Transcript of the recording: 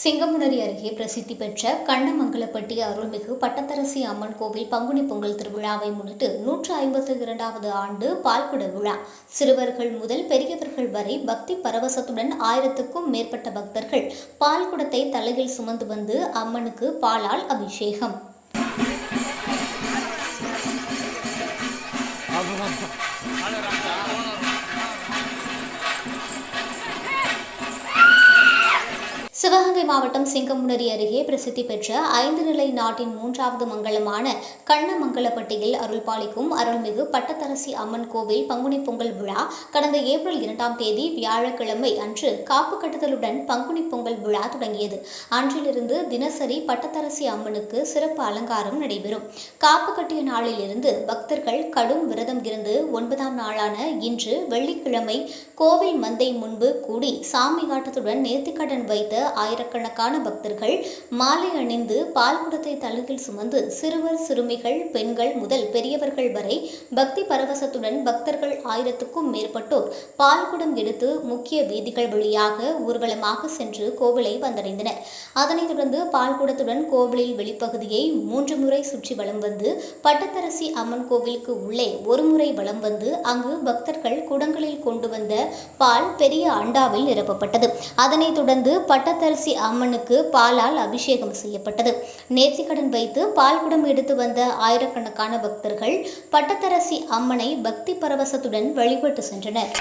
சிங்கமுனரி அருகே பிரசித்தி பெற்ற கண்ணமங்கலப்பட்டி அருள்மிகு பட்டத்தரசி அம்மன் கோவில் பங்குனி பொங்கல் திருவிழாவை முன்னிட்டு நூற்று ஐம்பத்தி இரண்டாவது ஆண்டு பால்குட விழா. சிறுவர்கள் முதல் பெரியவர்கள் வரை பக்தி பரவசத்துடன் ஆயிரத்துக்கும் மேற்பட்ட பக்தர்கள் பால்குடத்தை தலையில் சுமந்து வந்து அம்மனுக்கு பாலால் அபிஷேகம். சிவகங்கை மாவட்டம் சிங்கமுனரி அருகே பிரசித்தி பெற்ற ஐந்து நிலை நாட்டின் மூன்றாவது மங்களமான கண்ணமங்கலப்பட்டியில் அருள்பாலிக்கும் அருள்மிகு பட்டத்தரசி அம்மன் கோவில் பங்குனி பொங்கல் விழா கடந்த ஏப்ரல் இரண்டாம் தேதி வியாழக்கிழமை அன்று காப்பு கட்டுதலுடன் பங்குனி பொங்கல் விழா தொடங்கியது. அன்றிலிருந்து தினசரி பட்டத்தரசி அம்மனுக்கு சிறப்பு அலங்காரம் நடைபெறும். காப்பு கட்டிய நாளிலிருந்து பக்தர்கள் கடும் விரதம் இருந்து ஒன்பதாம் நாளான இன்று வெள்ளிக்கிழமை கோவில் மந்தை முன்பு கூடி சாமி ஆட்டத்துடன் நேர்த்திக்கடன் வைத்த ஆயிரக்கணக்கான பக்தர்கள் மாலை அணிந்து பால்குடத்தை தலையில் சுமந்து சிறுவர் சிறுமிகள் பெண்கள் முதல் பெரியவர்கள் வரை பக்தி பரவசத்துடன் பக்தர்கள் ஆயிரத்துக்கும் மேற்பட்டோர் பால்குடம் எடுத்து முக்கிய வீதிகள் வழியாக ஊர்வலமாக சென்று கோவிலை வந்தடைந்தனர். அதனைத் தொடர்ந்து பால்குடத்துடன் கோவிலில் வெளிப்பகுதியை மூன்று முறை சுற்றி வலம் வந்து பட்டத்தரசி அம்மன் கோவிலுக்கு உள்ளே ஒரு முறை வலம் வந்து அங்கு பக்தர்கள் குடங்களில் கொண்டு வந்த பால் பெரிய அண்டாவில் நிரப்பப்பட்டது. அதனைத் தொடர்ந்து பட்ட பட்டத்தரசி அம்மனுக்கு பாலால் அபிஷேகம் செய்யப்பட்டது. நேர்த்திக்கடன் வைத்து பால் குடம் எடுத்து வந்த ஆயிரக்கணக்கான பக்தர்கள் பட்டத்தரசி அம்மனை பக்தி பரவசத்துடன் வழிபட்டு சென்றனர்.